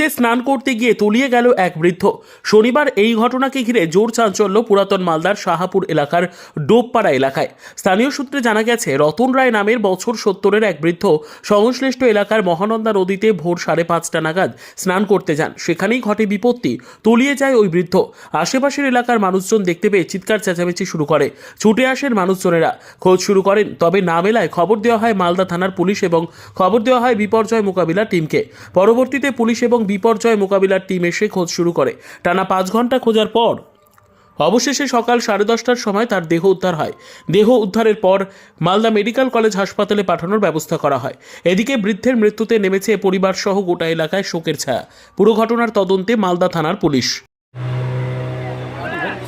নদীতে স্নান করতে গিয়ে তলিয়ে গেল এক বৃদ্ধ। শনিবার এই ঘটনাকে ঘিরে জোর চাঞ্চল্য পুরাতন মালদার শাহাপুর এলাকার ডোবপাড়া এলাকায়। স্থানীয় সূত্রে জানা গেছে, রতন রায় নামের বছর সত্তরের এক বৃদ্ধ সংশ্লিষ্ট এলাকার মহানন্দা নদীতে ভোর সাড়ে পাঁচটা নাগাদ স্নান করতে যান। সেখানেই ঘটে বিপত্তি, তলিয়ে যায় ওই বৃদ্ধ। আশেপাশের এলাকার মানুষজন দেখতে পেয়ে চিৎকার চেঁচামেচি শুরু করে। ছুটে আসেন মানুষজনেরা। খোঁজ শুরু করেন, তবে না মেলায় খবর দেওয়া হয় মালদা থানার পুলিশ এবং খবর দেওয়া হয় বিপর্যয় মোকাবিলা টিমকে। পরবর্তীতে পুলিশ এবং বিপর্যয় মোকাবিলার টিম এসে খোঁজ শুরু করে। টানা পাঁচ ঘণ্টা খোঁজার পর অবশেষে সকাল সাড়ে দশটার সময় তার দেহ উদ্ধার হয়। দেহ উদ্ধারের পর মালদা মেডিকেল কলেজ হাসপাতালে পাঠানোর ব্যবস্থা করা হয়। এদিকে বৃদ্ধের মৃত্যুতে নেমেছে পরিবার সহ গোটা এলাকায় শোকের ছায়া। পুরো ঘটনার তদন্তে মালদা থানার পুলিশ।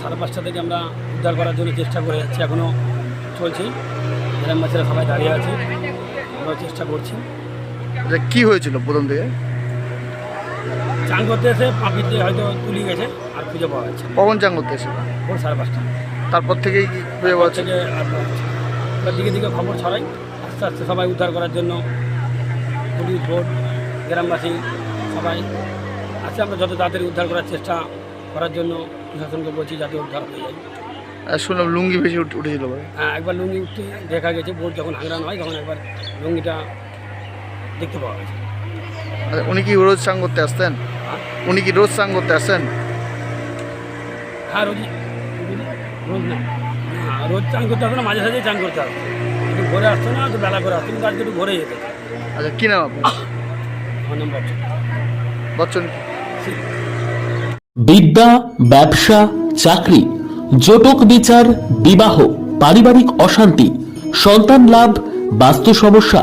সাড়ে পাঁচটা থেকে আমরা উদ্ধার করার জন্য চেষ্টা করে যাচ্ছি এখনও চলছে। গ্রামবাসীরা সবাই দাঁড়িয়ে আছে। আমরাও চেষ্টা করছি। কি হয়েছিল প্রথম থেকে? চান করতে এসে পাখিতে হয়তো তুলে গেছে আর খুঁজে পাওয়া যাচ্ছে না। কখন চান করতে এসেছিল ভোর সাড়ে পাঁচটা। তারপর থেকেই কি খুঁজে পাওয়া যাচ্ছে থেকে আর পাওয়া যাচ্ছে না। এবার দিকে দিকে খবর ছড়াই আস্তে আস্তে সবাই উদ্ধার করার জন্য পুলিশ বোর্ড গ্রামবাসী সবাই আছে। আমরা যত তাড়াতাড়ি উদ্ধার করার চেষ্টা করার জন্য প্রশাসনকে বলছি যাতে উদ্ধার হয়ে যায়। আর শুনলাম লুঙ্গি বেশি উঠে উঠেছিল ভাই হ্যাঁ একবার লুঙ্গি উঠতে দেখা গেছে বোট যখন হাংরান হয় তখন একবার লুঙ্গিটা দেখতে পাওয়া গেছে। উনি কি রোজ চান করতে আসতেন? হ্যাঁ? উনি কি রোজ চান করতে আসতেন হ্যাঁ রোজই রোজ না। রোজ চান করতে আসতো না মাঝে সাঝে চান করতে আসতো একটু ভোরে আসতো না একটু বেলা করে আসতো কিন্তু আজকে একটু ভোরে যেতে। আচ্ছা কি নাম আমার নাম বচ্চন। বচ্চন বিদ্যা ব্যবসা চাকরি জটক বিচার বিবাহ পারিবারিক অশান্তি সন্তান লাভ বাস্তু সমস্যা